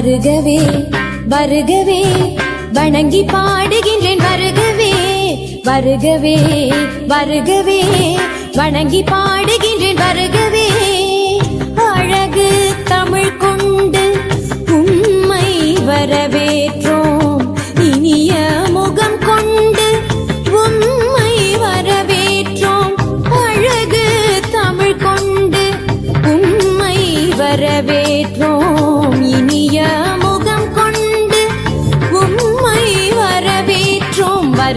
வருகவே வருகவே வணங்கி பாடுகின்றேன் வருகவே வருகவே வருகவே வணங்கி பாடுகின்றேன் வருகவே. அழகு தமிழ் கொண்டு உம்மை வரவே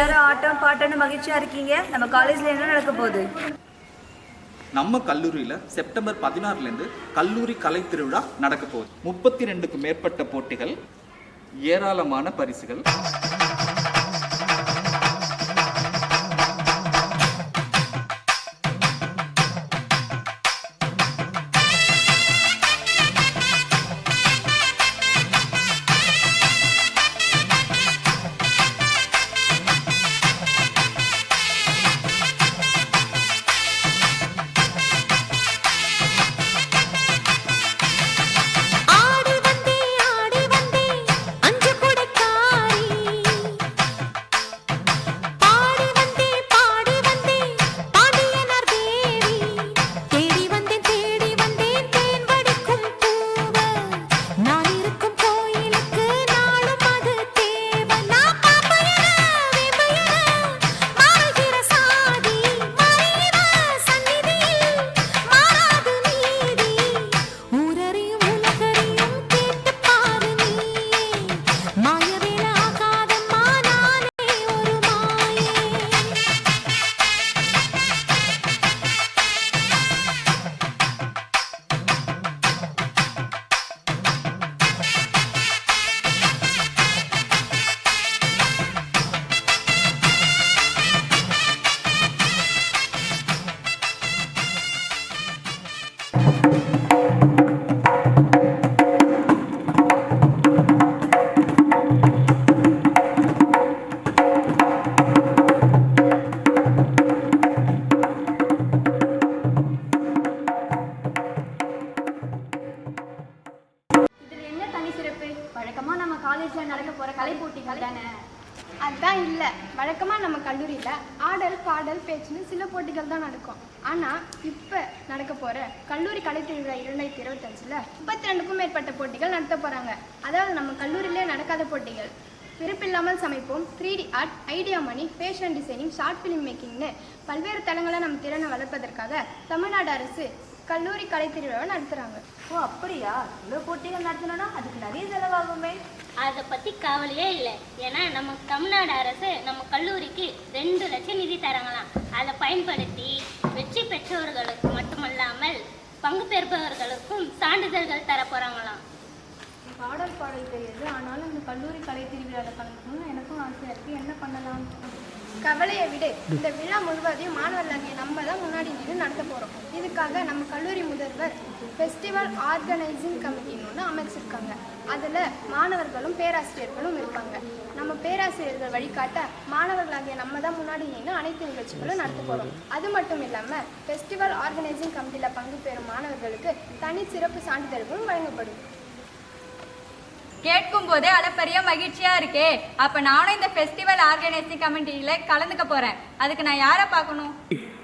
எல்லாரும் ஆட்டம் பாட்டம்னு மகிழ்ச்சியா இருக்கீங்க. நம்ம காலேஜ்ல என்ன நடக்க போகுது? நம்ம கல்லூரியில் செப்டம்பர் பதினாறுலேருந்து கல்லூரி கலை திருவிழா நடக்க போகுது. முப்பத்தி ரெண்டுக்கு மேற்பட்ட போட்டிகள் ஏராளமான பரிசுகள். போகிற போற கலை போட்டிகள் தானே? அதான் இல்லை. வழக்கமாக நம்ம கல்லூரியில் ஆடல் பாடல் பேச்சுன்னு சில போட்டிகள் தான் நடக்கும். ஆனால் இப்போ நடக்க போகிற கல்லூரி கலை திருவிழா இரண்டாயிரத்தி இருபத்தஞ்சில் முப்பத்தி ரெண்டுக்கும் மேற்பட்ட போட்டிகள் நடத்த போகிறாங்க அதாவது நம்ம கல்லூரியிலே நடக்காத போட்டிகள். விருப்பில்லாமல் சமைப்போம் த்ரீ டி ஆர்ட் ஐடியா மணி ஃபேஷன் டிசைனிங் ஷார்ட் ஃபிலிம் மேக்கிங்னு பல்வேறு தளங்களை நம்ம திறனை வளர்ப்பதற்காக தமிழ்நாடு அரசு கல்லூரி கலைத்திருவிழாவை நடத்துகிறாங்க ஓ அப்படியா? இவ்வளோ போட்டிகள் நடத்தணும்னா அதுக்கு நிறைய செலவாகுமே. அதை பற்றி கவலையே இல்லை. ஏன்னா நம்ம தமிழ்நாடு அரசு நம்ம கல்லூரிக்கு ரெண்டு லட்சம் நிதி தராங்களாம். அதை பயன்படுத்தி வெற்றி பெற்றவர்களுக்கு மட்டுமல்லாமல் பங்கு பெறுபவர்களுக்கும் சான்றிதழ்கள் தர போகிறாங்களாம் பாடல் பாடல் தெரியுது ஆனாலும் இந்த கல்லூரி கலை திருவிழாவில் கலந்துக்கணும்னு எனக்கும் ஆசையாக இருக்குது என்ன பண்ணலாம்? கவலையை விடு. இந்த விழா முழுவதையும் மாணவர்களாகிய நம்ம தான் முன்னாடி நின்று நடத்த போகிறோம் இதுக்காக நம்ம கல்லூரி முதல்வர் ஃபெஸ்டிவல் ஆர்கனைசிங் கமிட்டின்னு ஒன்று அமைச்சிருக்காங்க. அதில் மாணவர்களும் பேராசிரியர்களும் இருப்பாங்க நம்ம பேராசிரியர்கள் வழிகாட்ட மாணவர்களாகிய நம்ம தான் முன்னாடி நின்று அனைத்து நிகழ்ச்சிகளும் நடத்த போகிறோம் அது மட்டும் இல்லாமல் ஃபெஸ்டிவல் ஆர்கனைசிங் கமிட்டியில் பங்கு பெறும் மாணவர்களுக்கு தனி சிறப்பு சான்றிதழ்களும் வழங்கப்படும். கேட்கும் போதே அளப்பரிய மகிழ்ச்சியா இருக்கே. அப்ப நானும் இந்த ஃபெஸ்டிவல் ஆர்கனைசிங் கமிட்டியில கலந்துக்க போறேன். அதுக்கு நான் யாரை பார்க்கணும்?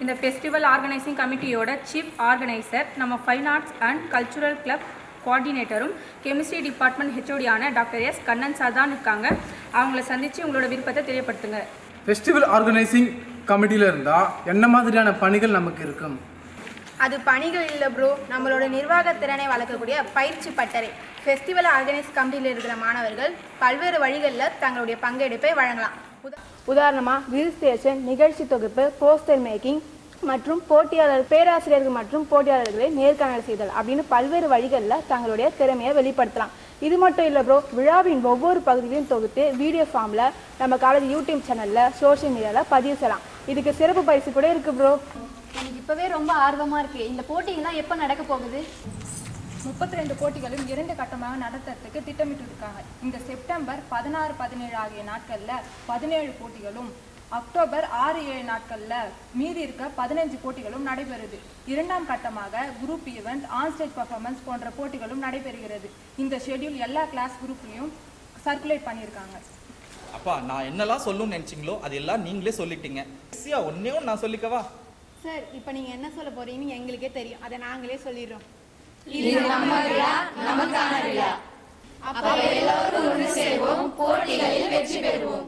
இந்த ஃபெஸ்டிவல் ஆர்கனைசிங் கமிட்டியோட சீஃப் ஆர்கனைசர் நம்ம fine arts and cultural club கோஆர்டினேட்டரும் chemistry department ஹெச்ஓடியான டாக்டர் எஸ் கண்ணன் சார் தான் இருக்காங்க. அவங்கள சந்தித்து உங்களோட விருப்பத்தை தெரியப்படுத்துங்க. ஃபெஸ்டிவல் ஆர்கனைசிங் கமிட்டியில் இருந்தால் என்ன மாதிரியான பணிகள் நமக்கு இருக்கும்? அது பணிகள் இல்லை ப்ரோ நம்மளோட நிர்வாக திறனை வளர்க்கக்கூடிய பயிற்சி பட்டறை. ஃபெஸ்டிவல் ஆர்கனைஸ் கமிட்டியில் இருக்கிற மாணவர்கள் பல்வேறு வழிகளில் தங்களுடைய பங்கெடுப்பை வழங்கலாம். உதா- உதாரணமாக ரிஜிஸ்ட்ரேஷன் நிகழ்ச்சி தொகுப்பு போஸ்டர் மேக்கிங் மற்றும் போட்டியாளர் பேராசிரியர்கள் மற்றும் போட்டியாளர்களை நேர்காணல் செய்தல் அப்படின்னு பல்வேறு வழிகளில் தங்களுடைய திறமையை வெளிப்படுத்தலாம். இது மட்டும் இல்லை ப்ரோ விழாவின் ஒவ்வொரு பகுதியிலையும் தொகுத்து வீடியோ ஃபார்மில் நம்ம காலேஜ் யூடியூப் சேனலில் சோஷியல் மீடியாவில் பதிவு செய்யலாம். இதுக்கு சிறப்பு பரிசு கூட இருக்குது ப்ரோ இப்போவே ரொம்ப ஆர்வமாக இருக்குது இந்த போட்டிகள்லாம் எப்போ நடக்க போகுது? முப்பத்தி ரெண்டு போட்டிகளும் இரண்டு கட்டமாக நடத்துறதுக்கு திட்டமிட்டு இருக்காங்க இந்த செப்டம்பர் பதினாறு பதினேழு ஆகிய நாட்களில் பதினேழு போட்டிகளும் அக்டோபர் ஆறு ஏழு நாட்களில் மீதி இருக்க பதினஞ்சு போட்டிகளும் நடைபெறுது. இரண்டாம் கட்டமாக குரூப் ஈவெண்ட் ஆன்ஸ்டேஜ் பர்ஃபார்மன்ஸ் போன்ற போட்டிகளும் நடைபெறுகிறது. இந்த ஷெட்யூல் எல்லா கிளாஸ் குரூப்லையும் சர்க்குலேட் பண்ணியிருக்காங்க. அப்பா நான் என்னெல்லாம் சொல்லணும்னு நினைச்சீங்களோ அது எல்லாம் நீங்களே சொல்லிட்டீங்க. ஈஸியா ஒன்னே ஒன்று நான் சொல்லிக்கவா? சார் இப்போ நீங்கள் என்ன சொல்ல போறீங்கன்னு எங்களுக்கே தெரியும். அதை நாங்களே சொல்லிடுறோம். அப்ப எல்லோரும் ஒன்று சேர்வோம் போட்டிகளில் வெற்றி பெறுவோம்.